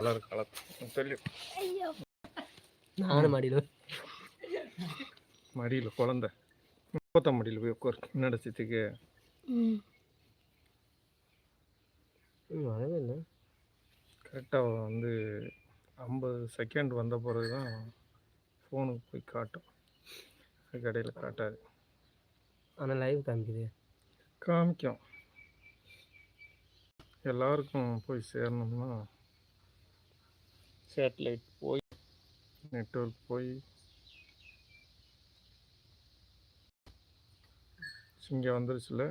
Colour colour. தெரியும். நானும் மடியில் மடியில் குழந்த. முப்பத்தாம் மடியில் போய் உட்கார். நடச்சதுக்கு வரவே இல்லை. கரெக்டாக வந்து ஐம்பது செகண்ட் வந்த பிறகு தான் ஃபோனுக்கு போய் காட்டும். கடையில் காட்டாது. ஆனால் லைவ் காமிக்குது. காமிக்கும். எல்லாருக்கும் போய் சேரணும்னா சேட்டலைட் போய் நெட்வொர்க் போய் சிங்கம் வந்துருச்சுல.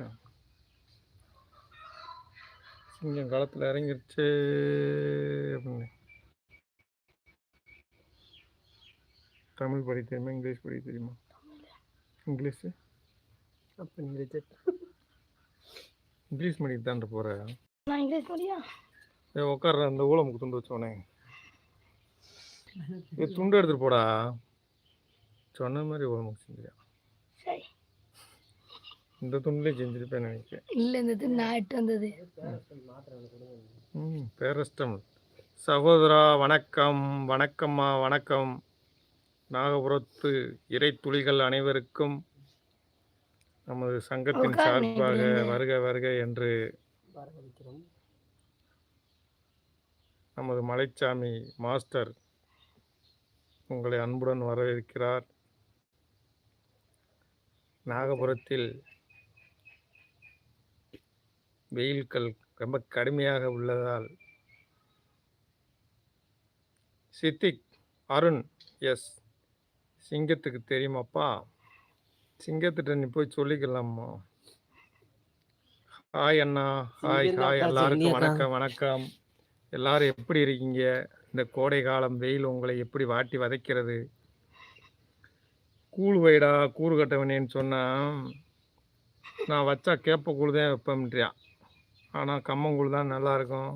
சிங்கம் களத்தில் இறங்கிருச்சு அப்படின்னு. தமிழ் படிக்க தெரியுமா? இங்கிலீஷ் படிக்க தெரியுமா? இங்கிலீஷு? அப்போ நீ ரிஜெக்ட் இங்கிலீஷ் மீடியம் தாண்ட போகிற நான் இங்கிலீஷ் முடியும். ஏ உட்கார்ற அந்த ஊழமுக்கு துண்டு வச்சோனே ஏ துண்டு எடுத்துட்டு போடா. சொன்ன மாதிரி ஊழமுக்கு செஞ்சியா சரி. இந்த துண்டுலேயே செஞ்சிருப்பேன் நினைக்கிறேன். இல்லை இந்த இது நான் எட்டு வந்தது. ம் பேரஸ்டம் சகோதரா வணக்கம். வணக்கம்மா வணக்கம். நாகபுரத்து இறை துளிகள் அனைவருக்கும் நமது சங்கத்தின் சார்பாக. வருக வருக என்று நமது மலைச்சாமி மாஸ்டர் உங்களை அன்புடன் வரவேற்கிறார். நாகபுரத்தில் வெயில்கள் ரொம்ப கடுமையாக உள்ளதால் சித்திக் அருண் எஸ். சிங்கத்துக்கு தெரியுமாப்பா சிங்கத்திட்ட நீ போய் சொல்லிக்கலாமா ஹாய் அண்ணா. Hi hi. எல்லாருக்கும். வணக்கம் வணக்கம். எல்லாரும் எப்படி இருக்கீங்க? இந்த கோடை காலம் வெயில் உங்களை எப்படி வாட்டி வதைக்கிறது? கூழ் வைடா கூறு கட்டவனேன்னு சொன்னா நான் வச்சா கேப்ப கூழ் தான் வைப்பேன்றியா? ஆனால் கம்மங்கூழ் தான் நல்லா இருக்கும்.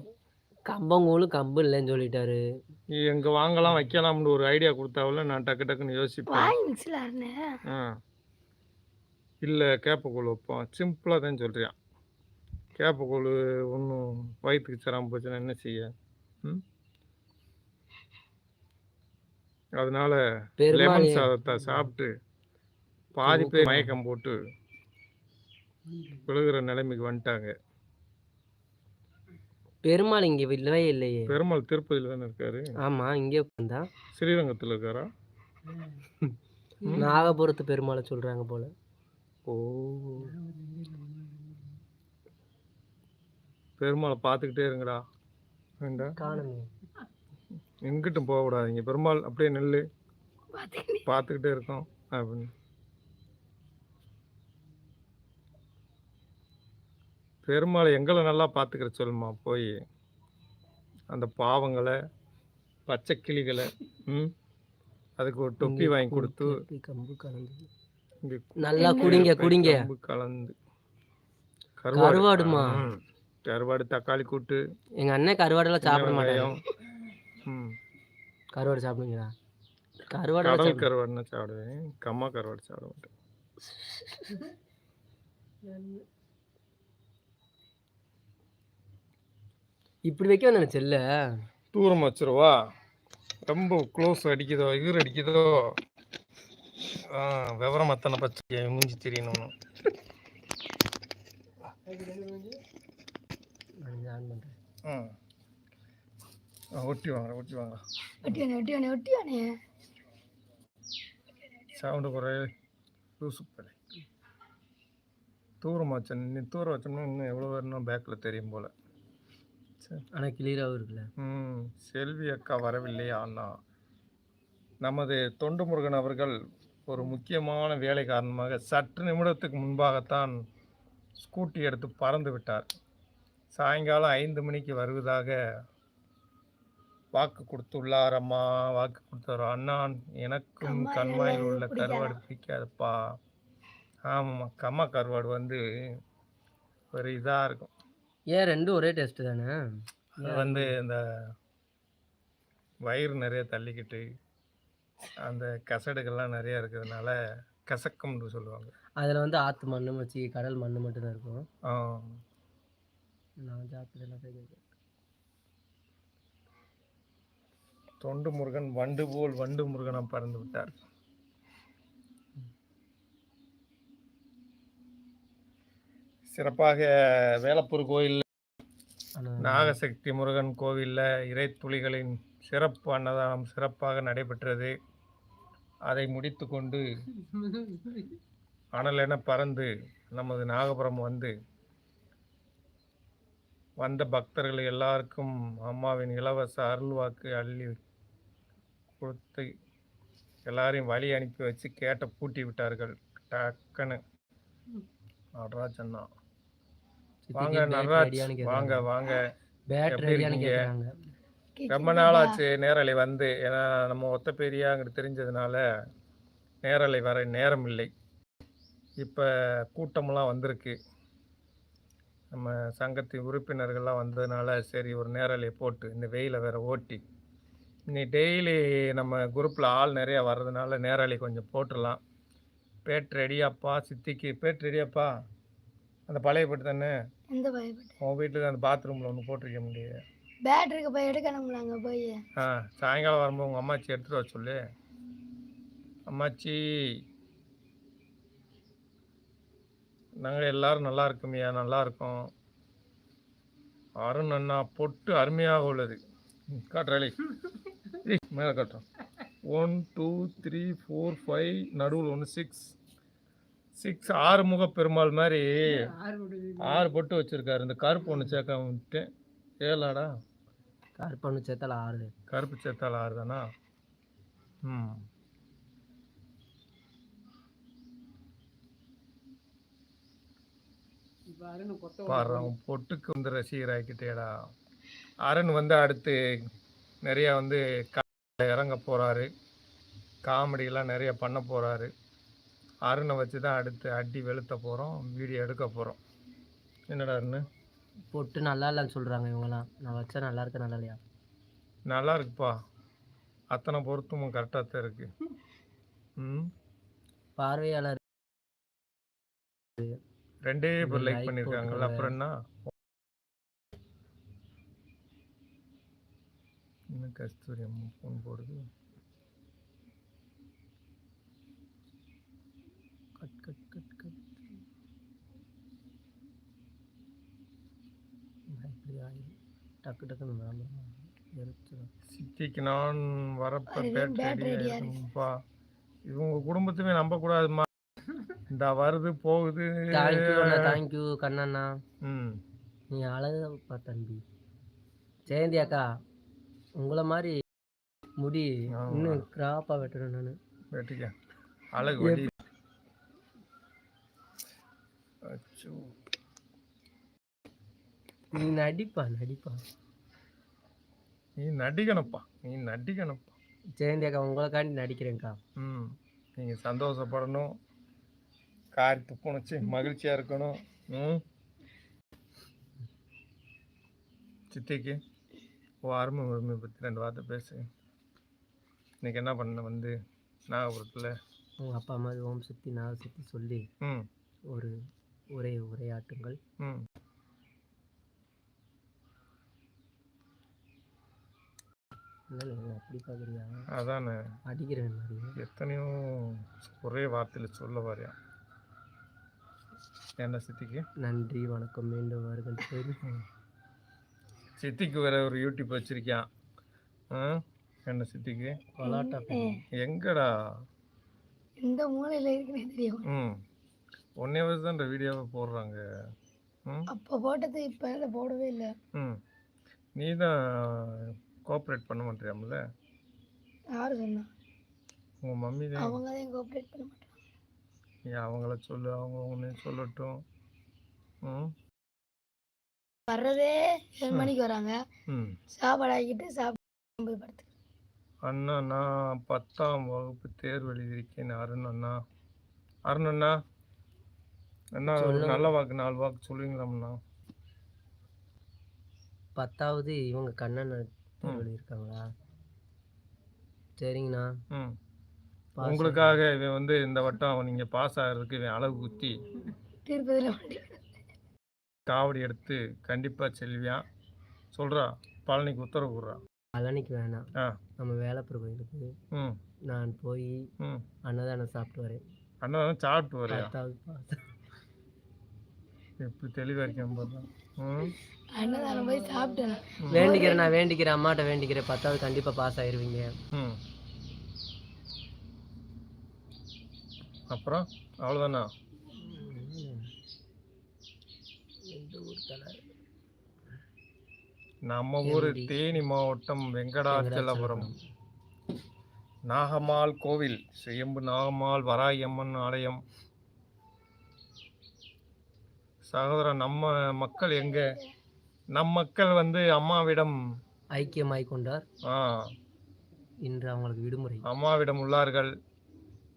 கம்பங்கூழும் கம்பு இல்லைன்னு சொல்லிட்டாரு. நீ எங்கே வாங்கலாம் வைக்கலாம்னு ஒரு ஐடியா கொடுத்தாவில் நான் டக்கு டக்குன்னு யோசிப்பேன். ஆ. இல்லை கேப்பக்கூழ் வைப்போம். சிம்பிளாக தான் சொல்றியான் கேப்பக்கூழ் ஒன்றும் வயிற்றுக்கு சராமல் போச்சுன்னா என்ன செய்ய? ம்? அதனால லெமன் சாதத்தை சாப்பிட்டு பாதி பேர் மயக்கம். போட்டு விழுகிற நிலைமைக்கு வந்துட்டாங்க. பெருமாள் இங்கே இல்லவே இல்லையே. பெருமாள் திருப்பதியில் தானே இருக்காரு? ஆமா இங்கே வந்தா ஸ்ரீரங்கத்தில் இருக்காரா? நாகபுரத்து பெருமாளை சொல்றாங்க போல. ஓ. பெருமாளை பார்த்துக்கிட்டே இருங்கடா. வேண்டாம் காணுமே எங்கிட்டும் போகக்கூடாதீங்க. பெருமாள் அப்படியே நெல்லு. பார்த்துக்கிட்டு இருக்கோம். அப்படின்னு. பெருமாளை எங்களை நல்லா பார்த்துக்கிற சொல்லுமா போய். அந்த பாவங்களை பச்சை கிளிகளை ம்? அதுக்கு ஒரு தொப்பி வாங்கி கொடுத்து தொப்பி, கம்பு கலந்து. நல்லா குடிங்க குடிங்க. கம்பு கலந்து. கருவாடுமா? ம். கருவாடு தக்காளி கூட்டு எங்க அண்ணன் கருவாடெல்லாம் சாப்பிட சின்ன மாட்டாங்க வெங்காயம். ம். கருவாடு சாப்பிடுங்களா கருவாடு கடல் கருவாடுனா சாப்பிடுவேன். கம்மா கருவாடு சாப்பிட மாட்டேன். இப்படி வைக்க நினைச்சல்ல தூரம் வச்சிருவா. ரொம்ப க்ளோஸ் அடிக்குதோ எகிர் அடிக்குதோ. ஆ விவரம் அத்தனை பச்சை மூஞ்சி தெரியணும். ஆன் பண்றேன். ம். ஒட்டி வாங்க ஒட்டி வாங்க. ஒட்டியானே ஒட்டியானே ஒட்டியானே சவுண்டு குறை. லூசு பலை தூரம் வச்சேன் நீ தூரம் வச்சோம்னா இன்னும் எவ்வளோ வரணும் பேக்கில் தெரியும் போல். சரி. ஆனா கிளியராகவும் இருக்குல்ல? ம் செல்வி அக்கா வரவில்லையா அண்ணா நமது தொண்டு முருகன் அவர்கள் ஒரு முக்கியமான வேலை காரணமாக சற்று நிமிடத்துக்கு முன்பாகத்தான் ஸ்கூட்டி எடுத்து பறந்து விட்டார். சாயங்காலம் ஐந்து மணிக்கு வருவதாக வாக்கு கொடுத்துள்ளார் அம்மா. வாக்கு கொடுத்தார் அண்ணான். எனக்கும் கண்மாயில் எல்லாம் உள்ள? கருவாடு பிடிக்காதுப்பா. ஆமாம்மா கம்மா கருவாடு வந்து ஒரு இதாக இருக்கும். ஏன் ரெண்டும் ஒரே டேஸ்ட் தானே? அது வந்து இந்த வயிறு நிறைய தள்ளிக்கிட்டு அந்த கசடுகள்லாம் நிறைய இருக்கிறதுனால கசக்கம்னு சொல்லுவாங்க. அதுல வந்து ஆத்து மண்ணு வச்சு கடல் மண்ணு மட்டும் தான் இருக்கும். ஆ, நான் சாப்பிட்டதெல்லாம் fake. தொண்டு முருகன் வண்டு போல் வண்டு முருகனாக பறந்து விட்டார். சிறப்பாக வேலப்பூர் கோயில் நாகசக்தி முருகன் கோவிலில் இறைத்துளிகளின் சிறப்பு அன்னதானம் சிறப்பாக நடைபெற்றது. அதை முடித்து கொண்டு அனலென பறந்து நமது நாகபுரம் வந்து வந்த பக்தர்கள் எல்லாருக்கும் அம்மாவின் இலவச அருள்வாக்கு அள்ளி கொடுத்து எல்லாரையும் வழி அனுப்பி வச்சு கேட்ட பூட்டி விட்டார்கள். டக்குன்னு. நடராஜ் அண்ணா. வாங்க நடராஜ். வாங்க வாங்க. பேட் எப்படி இருக்கீங்க? ரொம்ப நாளாச்சு நேரலை வந்து. ஏன்னா நம்ம ஒத்தப்பேரியா அங்கிட்டு தெரிஞ்சதுனால நேரலை வர நேரம் இல்லை. இப்போ கூட்டமெல்லாம் வந்திருக்கு. நம்ம சங்கத்தின் உறுப்பினர்கள்லாம் வந்ததுனால சரி ஒரு நேரலை போட்டு இந்த வெயிலை வேற ஓட்டி. இன்னி டெய்லி நம்ம குரூப்பில் ஆள் நிறையா வர்றதுனால நேரலை கொஞ்சம் போட்டுடலாம். பேட் ரெடியாப்பா சித்திக்கு. பேட் ரெடியாப்பா. அந்த பழைய பேட்டு தானே? எந்த பயப்பட்டு உன் வீட்டில் அந்த பாத்ரூமில் ஒன்று போட்டிருக்க முடியாது. பேட்டரிக்கு போய் எடுக்கணும்ல அங்கே போய். ஆ சாயங்காலம் வரும்போது உங்கள் அம்மாச்சி எடுத்துகிட்டு வர சொல்லு. அம்மாச்சி. நாங்கள் எல்லாரும் நல்லா இருக்குமியா நல்லா இருக்கோம். அருண் அண்ணா பொட்டு அருமையாக உள்ளது. காட்டுறாளி. மேலே காட்டுறோம் one two three four five நடுவில் ஒன்று சிக்ஸ் சிக்ஸ் ஆறு முக பெருமாள் மாதிரி ஆறு பொட்டு வச்சுருக்காரு. இந்த கருப்பு ஒன்று சேர்க்க விட்டேன் ஏழாடா. கருப்பண்ணு சேர்த்தால ஆறு. கருப்பு சேத்தால் ஆறு தானா? ம். பாரு பொட்டுக்கு வந்து ரசிகராக்கிட்டேடா. அருண் வந்து அடுத்து நிறைய வந்து இறங்க போறாரு. காமெடியெல்லாம் நிறைய பண்ண போறாரு. அருணை வச்சு தான் அடுத்து அடி வெளுத்த போகிறோம் வீடியோ எடுக்க போகிறோம் என்னடா அருண்? பொட்டு நல்லா இல்லைன்னு சொல்றாங்க இவங்கலாம் நான் வச்சா நல்லா இருக்கு நல்லா இல்லையா? நல்லா இருக்குப்பா. அத்தனை பொருத்தமும் கரெக்டாக தான் இருக்கு. ம்? பார்வையாளர் ரெண்டே பேர் லைக் பண்ணியிருக்காங்கல்ல அப்புறம் என்ன என்ன கஸ்தூரி அம்மா ஃபோன் போடுது. Cut cut cut cut. இப்படி ஆயிடும் டக்கு டக்குன்னு எரிச்சல். சித்திக்கு நான் வரப்ப வருது, பேட் bat ரெடியா ready-ஆ இருக்கு. இருக்குப்பா இவங்க குடும்பத்தையுமே நம்ப கூடாதுமா இந்த வருது போகுது. தேங்க்யூ கண்ணண்ணா. ம். நீ அழகப்பா தம்பி. ஜெயந்தி அக்கா. உங்களை மாதிரி முடி. இன்னும் கிராப்பாக வெட்டணும் நான். வெட்டிக்க. அழகு வடி அச்சோ. நீ நடிப்பா நடிப்பா. நீ நடிக்கணும்ப்பா. நீ நடிக்கணும்ப்பா. ஜெயந்தி அக்கா உங்களுக்காண்டி நடிக்கிறேன்க்கா. ம். நீங்கள் சந்தோஷப்படணும். காரி துப்புணுச்சு. மகிழ்ச்சியாக இருக்கணும். ம். சித்திக்கு. ஓ அருமை உரிமை பற்றி ரெண்டு வார்த்தை பேசு இன்னைக்கு என்ன பண்ண வந்து நாகபுரத்தில் உங்கள் அப்பா மாதிரி ஓம் சக்தி நாக சக்தி சொல்லி ஒரு உரை உரையாட்டுங்கள். அப்படி பார்க்குறியா அதானே. அடிக்கிறேன் எத்தனையோ ஒரே வார்த்தையில் சொல்ல வரையா என்ன சித்திக்கு? நன்றி வணக்கம் மீண்டும் வருகின்ற சித்திக்கு வேற ஒரு யூடியூப் வச்சிருக்கியான் ஆ? என்ன சித்திக்கு? எங்கடா? எந்த மூலையில் இருக்குன்னே தெரியும். ம். ஒன்னே வச்சு தான் இந்த வீடியோவை போடுறாங்க. ம்? அப்போ போட்டது இப்போ போடவே இல்லை. ம். நீ தான் கோஆப்ரேட் பண்ண மாட்டியாமல யார் சொன்னா? உங்கள் மம்மி தான். அவங்க தான் கோஆப்ரேட் பண்ண மாட்டாங்க? நீ அவங்கள சொல்லு அவங்க உன்னை சொல்லட்டும். ம்? வர்றதே ஏழு மணிக்கு வராங்க. ம். சாப்பாடு ஆக்கிட்டு சாப்பிட்டு போய் படுத்து. அண்ணா நான் பத்தாம் வகுப்பு தேர்வு எழுதியிருக்கேன். அருண் அண்ணா. அருண் அண்ணா. அண்ணா. நல்ல வாக்கு நாலு வாக்கு சொல்லுவீங்களாம்ண்ணா பத்தாவது இவங்க கண்ணன் இருக்காங்களா சரிங்கண்ணா. ம். Pass உங்களுக்காக இவன் வந்து இந்த வட்டம் நீங்கள் பாஸ் ஆகிறதுக்கு இவன் அளவு குத்தி. திருப்பதியில் காவடி எடுத்து கண்டிப்பாக செல்வியான் சொல்கிறா பழனிக்கு உத்தரவு விட்றா பழனிக்கு வேணாம். ஆ. நம்ம வேலப்பர் கோயிலுக்கு ம். நான் போய் ம். அன்னதானம் சாப்பிட்டு வரேன். அண்ணன் சாப்பிட்டு வரையா? பத்தாவது பாஸ் எப்படி தெளிவாக இருக்கேன் பார்த்தா ம். அன்னதானம் போய் சாப்பிட்டேன். வேண்டிக்கிறேன் நான் வேண்டிக்கிறேன் அம்மாட்ட வேண்டிக்கிறேன். பத்தாவது கண்டிப்பாக பாஸ் ஆயிருவீங்க. ம். அப்புறம்? அவ்வளோதானா எந்த ஊர் தலை நம்ம ஊர் தேனி மாவட்டம் வெங்கடாச்சலபுரம். நாகம்மாள் கோவில் சுயம்பு நாகம்மாள் வராயம்மன் ஆலயம். சகோதரன் நம்ம மக்கள் எங்க? நம் மக்கள் வந்து அம்மாவிடம் ஐக்கியமாய் கொண்டார். ஆ. இன்று அவங்களுக்கு விடுமுறை. அம்மாவிடம் உள்ளார்கள்.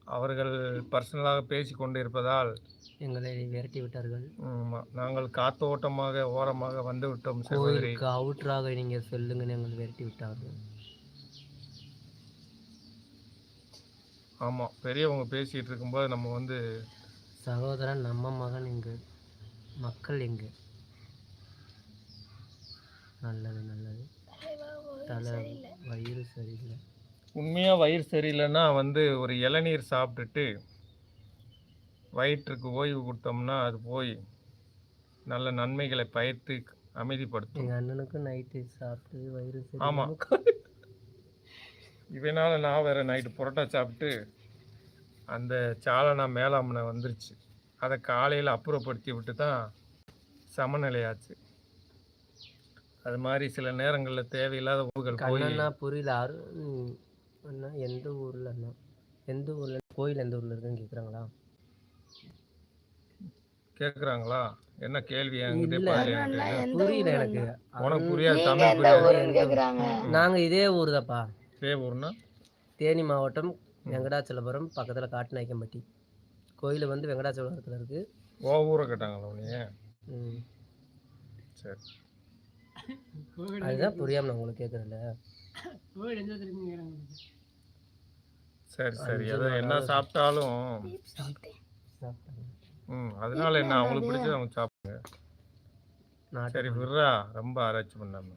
அவர்கள் பர்சனலாக பேசி கொண்டு இருப்பதால் எங்களை விரட்டி விட்டார்கள். ஆமா, நாங்கள் காத்தோட்டமாக ஓரமாக வந்து விட்டோம் கோயிலுக்கு அவுட்ராக நீங்கள் சொல்லுங்கன்னு எங்களை விரட்டி விட்டார்கள். ஆமாம் பெரியவங்க பேசிகிட்டு இருக்கும்போது நம்ம வந்து சகோதரன் நம்ம மகன் எங்க? மக்கள் எங்க? நல்லது நல்லது. தலை வயிறு சரியில்லை. உண்மையாக வயிறு சரியில்லைன்னா வந்து ஒரு இளநீர் சாப்பிட்டுட்டு வயிற்றுக்கு ஓய்வு கொடுத்தோம்னா அது போய் நல்ல நன்மைகளை பயிர்த்து அமைதிப்படுத்தும். எங்கள் அண்ணனுக்கும் நைட்டு சாப்பிட்டு வயிறு ஆமாம் இவனால நான் வேற நைட்டு புரோட்டா சாப்பிட்டு அந்த சாலனா மேலாமனை வந்துருச்சு. அதை காலையில் அப்புறப்படுத்தி விட்டு தான் சமநிலையாச்சு. அது மாதிரி சில நேரங்களில் தேவையில்லாத ஊர்கள் கண்ணண்ணா புரியல. அண்ணா எந்த ஊரில் எந்த ஊரில்? கோயில் எந்த ஊரில் இருக்குன்னு கேட்குறாங்களா கேட்குறாங்களா என்ன கேள்வி? புரியல? எனக்கு உனக்கு புரியாது நீங்க தமிழ் புரியாது. நாங்கள் இதே ஊர்? தான்ப்பா இதே ஊர்னா தேனி மாவட்டம் வெங்கடாச்சலபுரம் பக்கத்தில் காட்டுநாயக்கம்பட்டி கோயில் வந்து வெங்கடாச்சலபுரத்தில் இருக்குது ஓ ஊரை கேட்டாங்களா உன்னைய? ம். சரி. அதுதான் புரியாமல் நான் உங்களுக்கு கேட்குறேன்ல சரி சரி. என்ன. சாப்பிட்டாலும் சாப்பிட்டேன். ம். அதனால என்ன? அவங்களுக்கு பிடிச்சது அவங்க சாப்பிடுங்க. நாட்டு சரி விட்றா. ரொம்ப ஆராய்ச்சி பண்ணாம.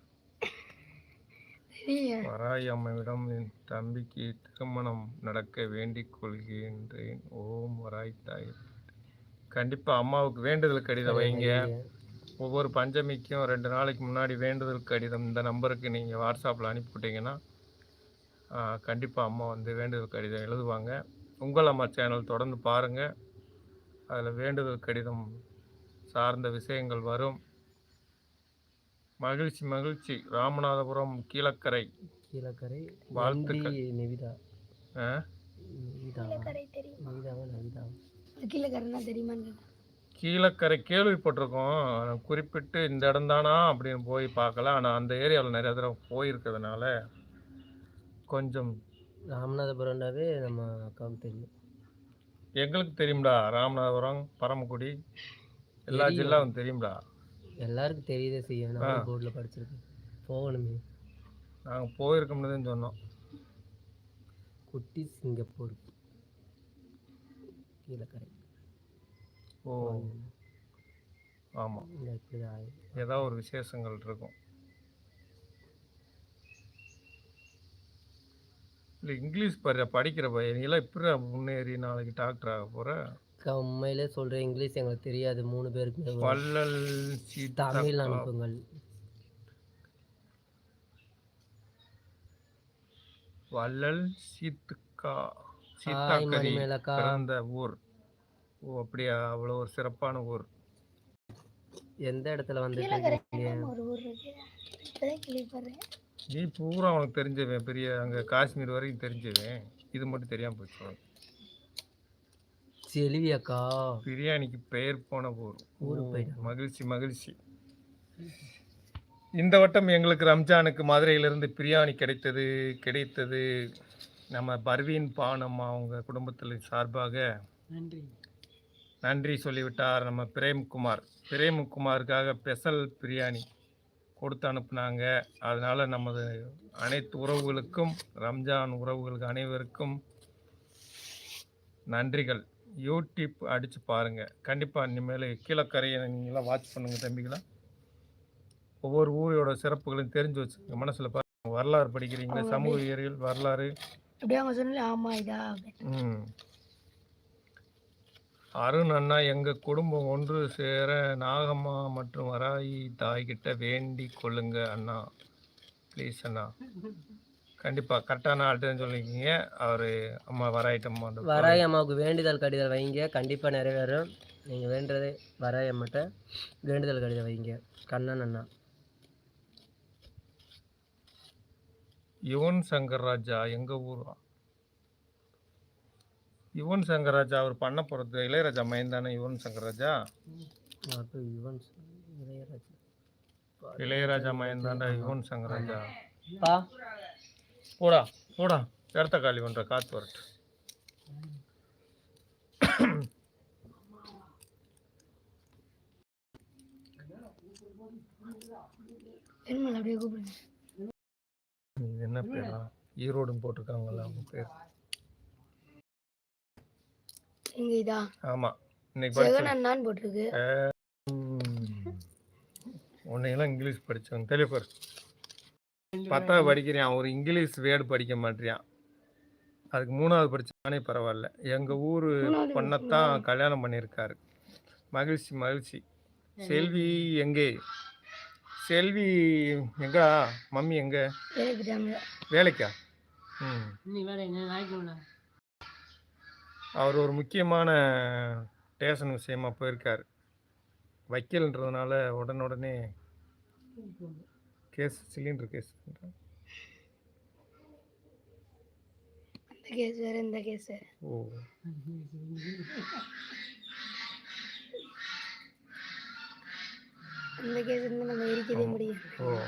வராய் அம்மையிடம் என் தம்பிக்கு திருமணம் நடக்க வேண்டிக் கொள்கின்றேன். ஓம் வராய் தாய். கண்டிப்பா அம்மாவுக்கு வேண்டுதல் கடிதம் வைங்க. ஒவ்வொரு பஞ்சமிக்கும் ரெண்டு நாளைக்கு முன்னாடி வேண்டுதல் கடிதம் இந்த நம்பருக்கு நீங்கள் வாட்ஸ்அப்பில் அனுப்பிவிட்டீங்கன்னா கண்டிப்பாக அம்மா வந்து வேண்டுதல் கடிதம் எழுதுவாங்க. உங்கள் அம்மா சேனல் தொடர்ந்து பாருங்கள் அதில் வேண்டுதல் கடிதம் சார்ந்த விஷயங்கள் வரும். மகிழ்ச்சி மகிழ்ச்சி. ராமநாதபுரம் கீழக்கரை. கீழக்கரை வாழ்த்துக்கள். நிவிதா. கீழக்கரை கேள்விப்பட்டிருக்கோம். குறிப்பிட்டு இந்த இடம்தானா அப்படின்னு போய் பார்க்கல. ஆனால் அந்த ஏரியாவில் நிறைய தடவை போயிருக்கிறதுனால கொஞ்சம் ராமநாதபுரம்னாவே நம்ம அக்காவுக்கு தெரியும். எங்களுக்கு தெரியும்டா. ராமநாதபுரம் பரமக்குடி எல்லா. ஜில்லாவும் தெரியும்டா. எல்லாருக்கும் தெரியதே செய்யும் நான் போர்டில் படிச்சிருக்கேன். போகணுமே. நாங்கள் போயிருக்கோம்னு சொன்னோம். குட்டி சிங்கப்பூர். கீழக்கரை. ஓ. ஆமாம் ஏதாவது ஒரு விசேஷங்கள் இருக்கும். இல்லை இங்கிலீஷ் படி படிக்கிற பையன் எல்லாம் இப்படி முன்னேறி நாளைக்கு டாக்டர் ஆக போகிற உண்மையிலே சொல்கிறேன் இங்கிலீஷ் எங்களுக்கு தெரியாது மூணு பேருக்கு வள்ளல் தமிழ் அனுப்புங்கள். வள்ளல் சீத்துக்கா சீத்தாக்கரி பிறந்த ஊர். ஓ அப்படியா அவ்வளோ ஒரு சிறப்பான ஊர். எந்த இடத்துல வந்துட்டு நீ பூரா உனக்கு தெரிஞ்சவன் பெரிய அங்கே காஷ்மீர் வரைக்கும் தெரிஞ்சவன். இது மட்டும் தெரியாமல் போச்சு. செல்வி அக்கா பிரியாணிக்கு பெயர் போன போயிட்டாங்க. மகிழ்ச்சி மகிழ்ச்சி. இந்த வட்டம் எங்களுக்கு ரம்ஜானுக்கு மதுரையிலிருந்து பிரியாணி கிடைத்தது கிடைத்தது. நம்ம பர்வீன் பானம் அவங்க குடும்பத்தில் சார்பாக நன்றி. நன்றி சொல்லிவிட்டார் நம்ம பிரேம்குமார். பிரேம்குமாருக்காக ஸ்பெஷல் பிரியாணி. கொடுத்து அனுப்புனாங்க. அதனால நமது அனைத்து உறவுகளுக்கும் ரம்ஜான் உறவுகளுக்கு அனைவருக்கும் நன்றிகள். யூடியூப் அடித்து பாருங்கள் கண்டிப்பாக இனிமேல் கீழக்கரையை நீங்களாம் வாட்ச் பண்ணுங்கள் தம்பிகளா. ஒவ்வொரு ஊரோட சிறப்புகளையும் தெரிஞ்சு வச்சுக்கோங்க. மனசில் வரலாறு படிக்கிறீங்களா சமூகவியல் வரலாறு. அப்படியே அவங்க சொன்னாலே ஆமா இதா ம். அருண் அண்ணா எங்கள் குடும்பம் ஒன்று சேர நாகம்மா மற்றும் வராயி தாய்கிட்ட வேண்டி கொள்ளுங்க அண்ணா. ப்ளீஸ் அண்ணா. கண்டிப்பாக கரெக்டான ஆள்கிட்ட சொல்லிக்கிங்க அவர் அம்மா வராயிட்டம்மா வராய் அம்மாவுக்கு வேண்டுதல் கடிதல் வைங்க. கண்டிப்பாக நிறைவேறும். நீங்கள் வேண்டுறதே வராய் அம்மாட்ட வேண்டுதல் கடிதம் வைங்க. கண்ணன் அண்ணா. யுவன் சங்கர் ராஜா எங்கள் ஊர்? யுவன் சங்கர் ராஜா அவர் பண்ண போகிறது இளையராஜா மையம் தானே யுவன் சங்கர் ராஜா அப்போ யுவன் இளையராஜா. இளையராஜா மையம் யுவன் சங்கர் ராஜா பா. போடா போடா இடத்த காலி பண்ணுற காற்று வரட்டு. என்ன பேரா? ஈரோடுன்னு போட்டிருக்காங்களா அவங்க பேர். இங்க இதா ஆமாம் இன்னைக்கு ஜெகன் அண்ணான்னு போட்டிருக்கு. உன்னையெல்லாம் இங்கிலீஷ் படித்தவங்க தெளிப்பர் பத்தாவது படிக்கிறேன். ஒரு இங்கிலீஷ் வேர்டு படிக்க மாட்டேறியான் அதுக்கு மூணாவது படிச்சானே பரவாயில்ல. எங்கள் ஊர் பொண்ணைத்தான் கல்யாணம் பண்ணியிருக்காரு. மகிழ்ச்சி மகிழ்ச்சி. செல்வி எங்கே? செல்வி எங்கா மம்மி எங்கே? வேலைக்கா ம். அவர் ஒரு முக்கியமான ஸ்டேஷன் விஷயமா போயிருக்காரு. வக்கீல்ன்றதுனால உடனுடனே கேஸ் சிலிண்டர் கேஸ். அந்த கேஸ் வேற இந்த கேஸ் வேற. ஓ. அந்த கேஸ் நம்ம எரிக்கவே முடியும் ஓ.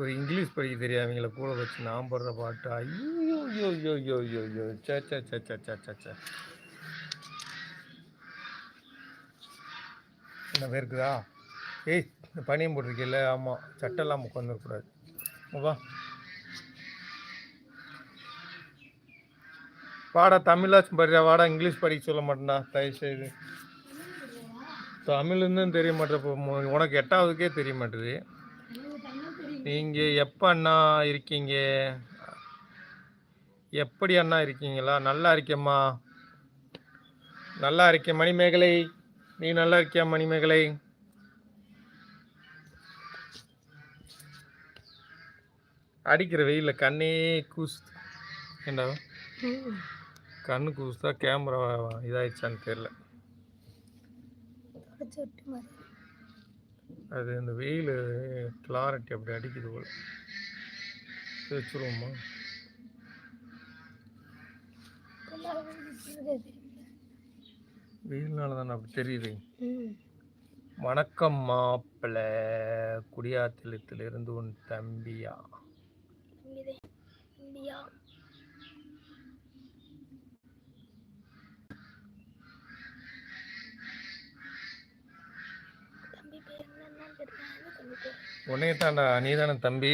ஒரு இங்கிலீஷ் படிக்க தெரியாதவங்கள கூட வச்சு நான் போடுற பாட்டு. ஐயோ ஐயோ ஐயோ ஐயோ ஐயோ ஐயோ. சே சே சே சே சே சே சே. என்ன வேர்க்குதா ஏய் இந்த பனியம் போட்டிருக்கீல்ல. ஆமாம் சட்டெல்லாம் உட்காந்துருக்கூடாது வா. வாடா தமிழாச்சும் படிடா வாடா இங்கிலீஷ் படிக்க சொல்ல மாட்டேன்டா. தயவு செய்து தமிழ்னு தெரிய மாட்டேப்போ உனக்கு எட்டாவதுக்கே தெரிய மாட்டேது. நீங்கள் எப்போ அண்ணா இருக்கீங்க? எப்படி அண்ணா இருக்கீங்களா? நல்லா இருக்கேம்மா நல்லா இருக்கேன் மணிமேகலை. நீ நல்லா இருக்கியா மணிமேகலை? அடிக்கிற வெயில கண்ணே கூசு ஏண்டா கண்ணு கூசுதா கேமரா இதாயிடுச்சான்னு தெரியல. மாதிரி அது இந்த வெயில் கிளாரிட்டி அப்படி அடிக்குது போல. வச்சுருவோமா. வெயில்னால தானே அப்படி தெரியுது. வணக்கம் மாப்பிள்ளை குடியாத்திலத்திலிருந்து உன் தம்பியா? இங்கே இந்தியா தம்பி பேர் என்னன்னு கேட்டாங்க தம்பி பேர் உன்னைய தாண்டா நீ தானே தம்பி.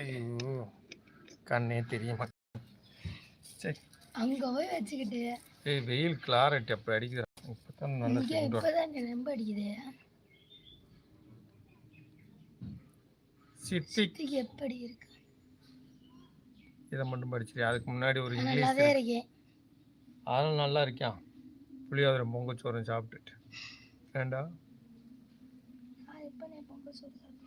ஐயோ கண்ணே தெரிய மாட்டேன் சரி அங்க போய் வச்சுக்கிட்டு. ஏய் வெயில் கிளாரிட்டி அப்படி அடிக்குது இப்போ தான் நல்லா இங்கே சூடா இப்பதான் ரொம்ப அடிக்குது. சிட்டி சித்திக்கு எப்படி இருக்கு? இதை மட்டும் படிச்சிரு அதுக்கு முன்னாடி ஒரு இங்கிலீஷ் அதெல்லாம் நல்லா இருக்கான். புளியோதரை பொங்கச்சோறும் சாப்பிட்டுட்டு. ஏண்டா நான் எப்போ நான் பொங்கல் சோறு சாப்பிட்டேன்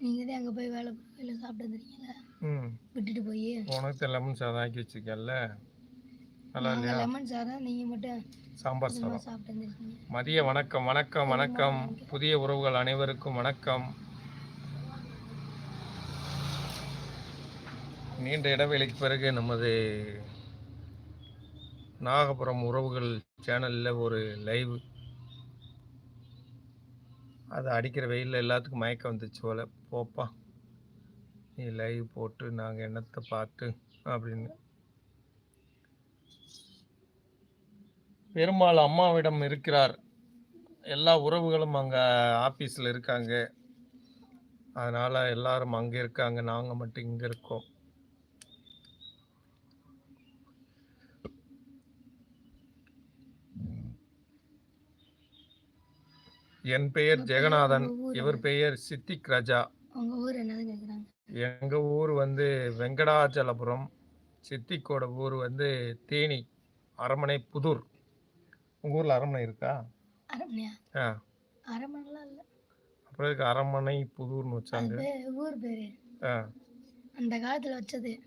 நீங்கள் தான் அங்கே போய் வேலை வேலை சாப்பிட்டு வந்துருக்கீங்களா ம். விட்டுட்டு போய். உனக்கு லெமன் சாதம் ஆக்கி வச்சிருக்கேன்ல. நல்லா இல்லையா? லெமன் சாதம் நீங்கள் மட்டும் சாம்பார் சாதம். சாப்பிட்டு வந்துருக்கீங்க. மதிய வணக்கம் வணக்கம் வணக்கம். புதிய உறவுகள் அனைவருக்கும் வணக்கம். நீண்ட இடைவேளைக்கு பிறகு நமது நாகபுரம் உறவுகள் சேனலில் ஒரு லைவ் அது அடிக்கிற வெயிலில் எல்லாத்துக்கும் மயக்கம் வந்துச்சு போல. போப்பா நீ லைவ் போட்டு நாங்கள் என்னத்தை பார்த்து அப்படின்னு. பெருமாள் அம்மாவிடம் இருக்கிறார். எல்லா உறவுகளும் அங்கே ஆஃபீஸில் இருக்காங்க. அதனால் எல்லாரும் அங்கே இருக்காங்க. நாங்கள் மட்டும் இங்கே இருக்கோம். என் பெயர் ஜெகநாதன் இவர் பெயர் சித்திக் ராஜா. எங்க ஊர் வந்து வெங்கடாச்சலபுரம் சித்திக்கோட ஊர் வந்து தேனி அரமனை புதூர். உங்க ஊர்ல அரமனை இருக்கா? ஆ. அப்புறம் இதுக்கு அரமனை புதூர்னு வச்சாங்க? பேர் ஊர் பேரு. ஆ. அந்த காலத்துல வச்சது.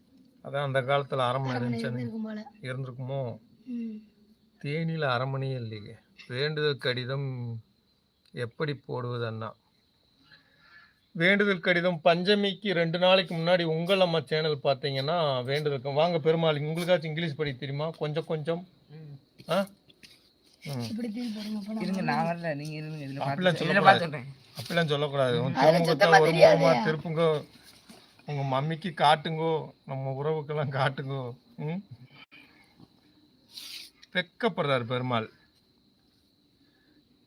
அதான் அந்த காலத்துல அரமனை போல. இருந்திருக்குமோ? தேனியில் அரமனையே இல்லையே. வேண்டுதல் கடிதம் எப்படி போடுவது அண்ணா வேண்டுதல் கடிதம் பஞ்சமிக்கு ரெண்டு நாளைக்கு முன்னாடி உங்கள் அம்மா சேனல் பார்த்தீங்கன்னா வேண்டுதல் வாங்க பெருமாள் உங்களுக்காச்சும் இங்கிலீஷ் படி தெரியுமா? கொஞ்சம் கொஞ்சம். ஆ? அப்படிலாம் சொல்லக்கூடாது. திருப்புங்கோ உங்கள் மம்மிக்கு காட்டுங்கோ நம்ம உறவுக்கெல்லாம் காட்டுங்கோ. ம்? வெக்கப்படுறாரு பெருமாள்.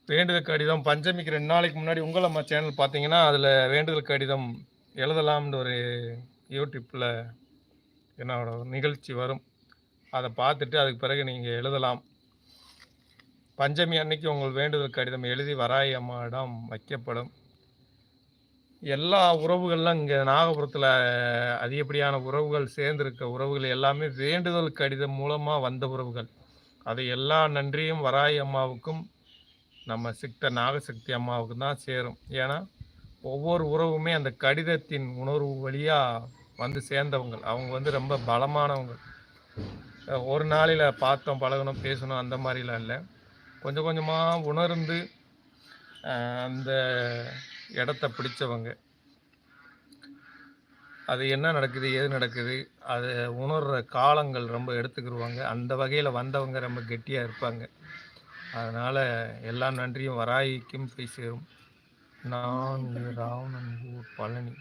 வேண்டுதல் கடிதம் பஞ்சமிக்கு ரெண்டு நாளைக்கு முன்னாடி உங்கள் அம்மா சேனல் பார்த்தீங்கன்னா அதில் வேண்டுதல் கடிதம் எழுதலாம்னு ஒரு யூடியூப்பில் என்னோட நிகழ்ச்சி வரும். அதை பார்த்துட்டு அதுக்கு பிறகு நீங்கள் எழுதலாம். பஞ்சமி அன்னைக்கு உங்கள் வேண்டுதல் கடிதம் எழுதி வராய் அம்மாவிடம் வைக்கப்படும். எல்லா உறவுகள்லாம் இங்கே நாகபுரத்தில் அதிகப்படியான உறவுகள் சேர்ந்திருக்க உறவுகள் எல்லாமே வேண்டுதல் கடிதம் மூலமாக வந்த உறவுகள். அது எல்லா நன்றியும் வராய் அம்மாவுக்கும் நம்ம சிக்த நாகசக்தி அம்மாவுக்கு தான் சேரும். ஏன்னா ஒவ்வொரு உறவுமே அந்த கடிதத்தின் உணர்வு வழியாக வந்து சேர்ந்தவங்க. அவங்க வந்து ரொம்ப பலமானவங்க. ஒரு நாளில் பார்த்தோம் பழகணும் பேசணும் அந்த மாதிரிலாம் இல்லை. கொஞ்சம் கொஞ்சமாக உணர்ந்து அந்த இடத்த பிடிச்சவங்க. அது என்ன நடக்குது ஏது நடக்குது அதை உணர்கிற காலங்கள் ரொம்ப எடுத்துக்கிடுவாங்க அந்த வகையில் வந்தவங்க ரொம்ப கெட்டியாக இருப்பாங்க. அதனால் எல்லா நன்றியும். வராய்க்கும் போய் சேரும் நான் ராவணன் ஊர் பழனி.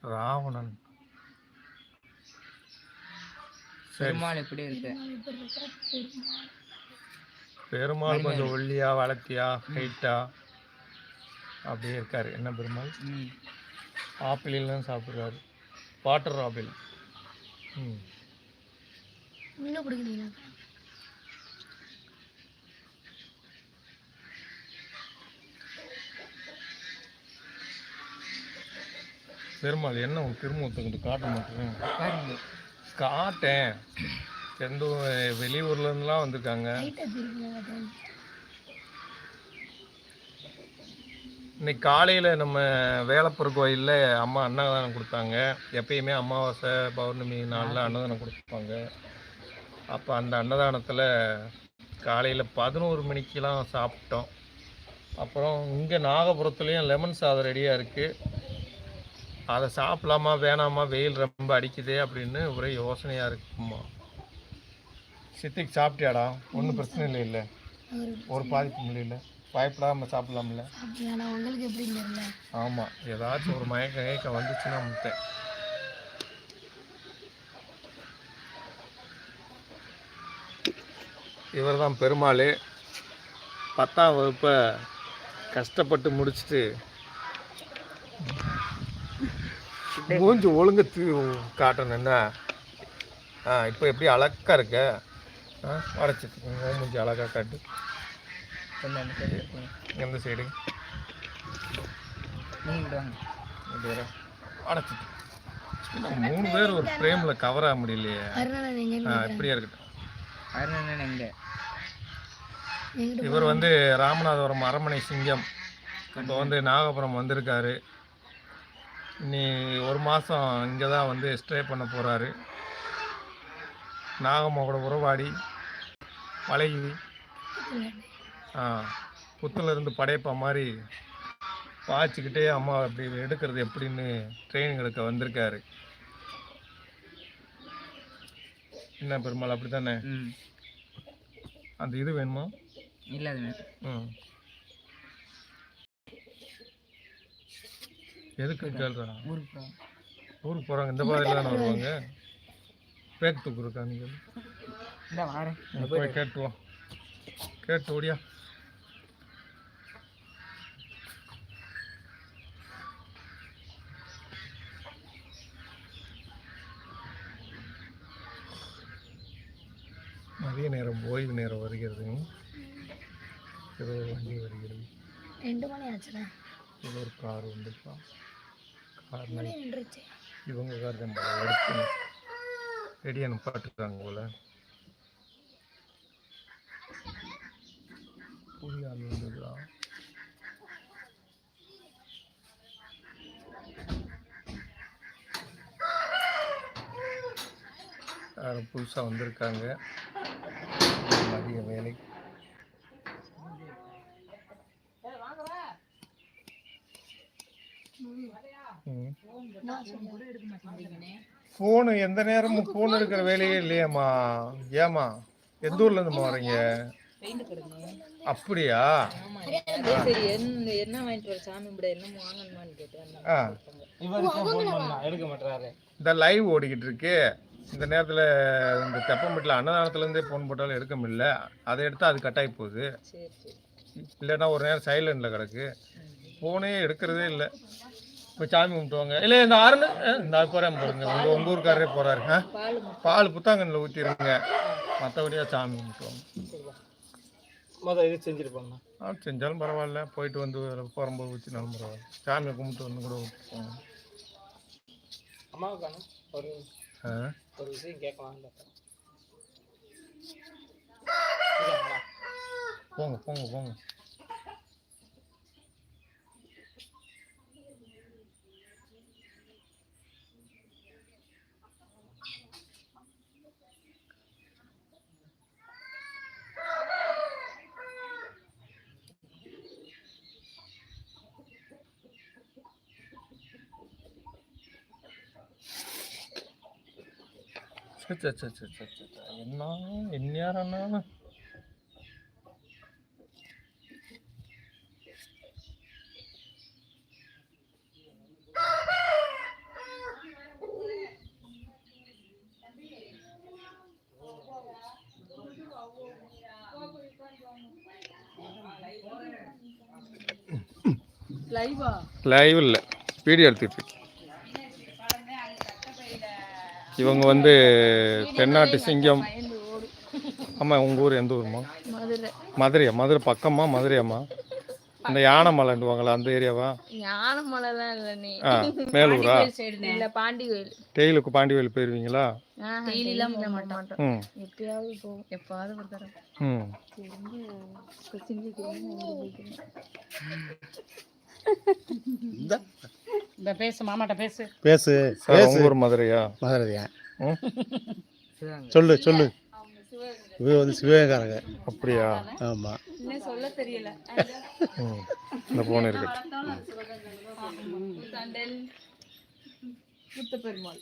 ராவணன். பெருமாள் எப்படி இருக்கு? பெருமாள் கொஞ்சம் ஒல்லியா வளர்த்தியா ஹைட்டா அப்படியே இருக்காரு. என்ன பெருமாள்? ஆப்பிள் எல்லாம் சாப்பிட்றாரு. Water apple. ம். பெருமாள் என்ன உன் திருமுகத்துக்கிட்டு காட்ட மாட்டேன் காட்டேன். எந்த ஊ- வெளியூர்ல இருந்துலாம் வந்திருக்காங்க. இன்னைக்கு காலையில் நம்ம வேலப்பர் கோயிலில் அம்மா அன்னதானம் கொடுத்தாங்க. எப்பயுமே அமாவாசை பௌர்ணமி நாளில் அன்னதானம் கொடுப்பாங்க. அப்போ அந்த அன்னதானத்தில் காலையில் பதினோரு மணிக்கெலாம் சாப்பிட்டோம். அப்புறம் இங்கே நாகபுரத்துலேயும் லெமன் சாதம் ரெடியாக இருக்குது அதை சாப்பிடலாமா வேணாமா வெயில் ரொம்ப அடிக்குதே அப்படின்னு ஒரே யோசனையாக இருக்குமா? சித்திக்கு சாப்பிட்டியாடா? ஒன்றும் பிரச்சனை இல்லை இல்லை. ஒரு இல்லை இல்லை. பயப்படாமல் சாப்பிடலாம்ல. உங்களுக்கு ஆமாம் ஏதாச்சும் ஒரு மயக்கம் மயக்கம் வந்துச்சுன்னா முட்டேன் இவர் தான் பெருமாள். பத்தாம் வகுப்பை கஷ்டப்பட்டு முடிச்சுட்டு மூஞ்சி ஒழுங்கு தீ காட்டணும் என்ன ஆ இப்போ எப்படி அழகா இருக்க? ஆ உடச்சிட்டு மூஞ்சி அழகா காட்டு. எந்த சைடு நம்ம மூணு பேர் ஒரு ஃப்ரேம்ல கவர் ஆக முடியலையே. ஆ இப்படியே இருக்கட்டும். இவர் வந்து ராமநாதபுரம் அரமனை சிங்கம். இப்போ வந்து நாகபுரம் வந்திருக்காரு. இனி ஒரு மாதம் இங்கே தான் வந்து ஸ்டே பண்ண போகிறாரு நாகம்மாவோட உறவாடி மலைவி ஆ புத்துல இருந்து படையப்பா மாதிரி பாய்ச்சிக்கிட்டே அம்மா அப்படி எடுக்கிறது எப்படின்னு ட்ரைனிங் எடுக்க வந்திருக்காரு. என்ன பெருமாள் அப்படி தானே அந்த இது வேணுமா? இல்லை. ம். எதுக்கு கேள்றா? ஊருக்கு? போகிறோம் ஊருக்கு போகிறாங்க இந்த மாதிரி தானே வருவாங்க? பேக் தூக்கு இருக்கா நீங்கள் போய் கேட்டு வா கேட்டு ஓடியா. மதிய நேரம் ஓய்வு நேரம் வருகிறது. ஏதோ வண்டி வருகிறது. ரெண்டு மணி ஏதோ ஒரு கார் நின்றுச்சு இவங்க கார் தான் போல எடுத்து ரெடியாக நிப்பாட்டுருக்காங்க போல. யாரும் புதுசாக வந்திருக்காங்க மதிய வேலை ம் ஃபோனு எந்த நேரமும் ஃபோன் எடுக்கிற வேலையே இல்லையாம்மா. ஏம்மா? எந்த ஊர்ல இருந்துமா வரீங்க அப்படியா? சரி என்ன என்ன வாங்கிட்டு வர சாமி கும்பிட என்ன வாங்கணுமான்னு கேட்டேன். ஆ. எடுக்க மாட்டாரு இந்த லைவ் ஓடிக்கிட்டு இருக்கு. இந்த நேரத்தில் இந்த தெப்பம்பட்டில் அன்னதானத்துலேருந்தே ஃபோன் போட்டாலும் எடுக்க முடியல. அதை எடுத்து அது கட் ஆகி போகுது. இல்லைன்னா ஒரு நேரம் சைலண்டில் கிடக்கு. ஃபோனே எடுக்கிறதே இல்லை. இப்போ சாமி கும்பிட்டுவாங்க. இல்லை இந்த ஆறுனு இந்த போகிறேன் போடுங்க உங்கள் உங்கள் ஊருக்காரரே போகிறாரு ஆ? பால் புத்தாங்கனில் ஊற்றிடுங்க மற்றபடியாக சாமி கும்பிட்டுவாங்க. மொதல் இது ஆ செஞ்சாலும் பரவாயில்ல. போயிட்டு வந்து புறம்போது ஊற்றினாலும் பரவாயில்ல. சாமியை கும்பிட்டு வந்து கூட ஊற்றிப்போங்க அம்மாவுக்கான ஒரு ஆ? ஒரு விஷயம் கேட்கலாம் போங்க போங்க போங்க. என்ன லைவா லைவ் இல்லை. வீடியோ எடுத்துட்டு இருக்கேன். இவங்க வந்து தென்னாட்டு சிங்கம். ஆமாம் உங்கள் ஊர் எந்த ஊருமா மதுரை. மதுரையா? மதுரை பக்கமா? மதுரையாம்மா? இந்த யானை மலைண்டுவாங்களா அந்த ஏரியாவா? ஞானமலைலாம் இல்லை நீ. ஆ மேலூரா? இல்லை பாண்டி கோயில் டெய்லுக்கு பாண்டிவேல் போயிருவீங்களா? டெய்லிலாம் போக மாட்டோம். ம். எப்பயாவது போவோம். எப்பாவது ஒரு தடவை. ம். இந்த? பேசு மாமாட்ட பேசு. பேசு சார் உங்கள் ஊர் மதுரையா? மதுரையா? சொல்லு சொல்லு. இவங்க வந்து சிவகங்காரங்க. அப்படியா? ஆமாம் இன்னும் சொல்ல தெரியல. இந்த சண்டல் முத்த பெருமாள்.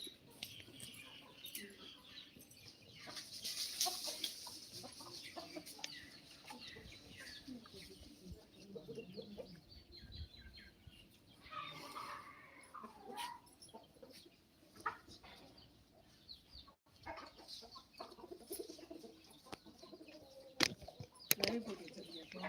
얼굴이.